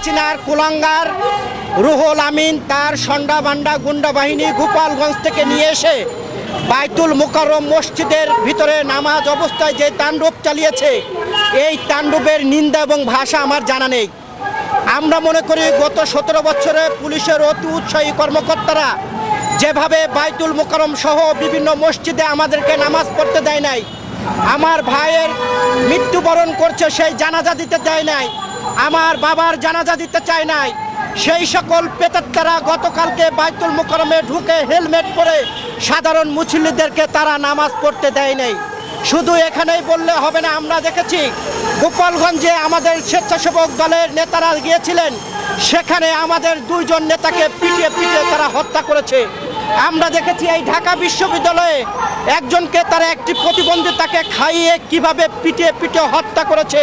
হাসিনার কুলাঙ্গার রুহুল আমিন তার সন্ডা বান্ডা গুন্ডা বাহিনী গোপালগঞ্জ থেকে নিয়ে এসে বাইতুল মুকাররম মসজিদের ভিতরে নামাজ অবস্থায় যে তাণ্ডব চালিয়েছে, এই তাণ্ডবের নিন্দা এবং ভাষা আমার জানা নেই। আমরা মনে করি গত সতেরো বছরে পুলিশের অতি উৎসাহী কর্মকর্তারা যেভাবে বাইতুল মোকারম সহ বিভিন্ন মসজিদে আমাদেরকে নামাজ পড়তে দেয় নাই, আমার ভাইয়ের মৃত্যুবরণ করছে সেই জানাজা দিতে দেয় নাই আমার বাবার জানাজা দিতে চায় নাই। সেই সকল পেতাত্তারা গতকালকে বাইতুল মোকারমে ঢুকে হেলমেট পরে সাধারণ মুসল্লিদেরকে তারা নামাজ পড়তে দেয় নাই। শুধু এখানেই বললে হবে না, আমরা দেখেছি গোপালগঞ্জে আমাদের স্বেচ্ছাসেবক দলের নেতারা গিয়েছিলেন। সেখানে আমাদের দুইজন নেতাকে পিটিয়ে পিটিয়ে তারা হত্যা করেছে। আমরা দেখেছি এই ঢাকা বিশ্ববিদ্যালয়ে একজনকে তারা একটি প্রতিবন্ধী তাকে খাইয়ে কীভাবে পিটিয়ে পিটিয়ে হত্যা করেছে।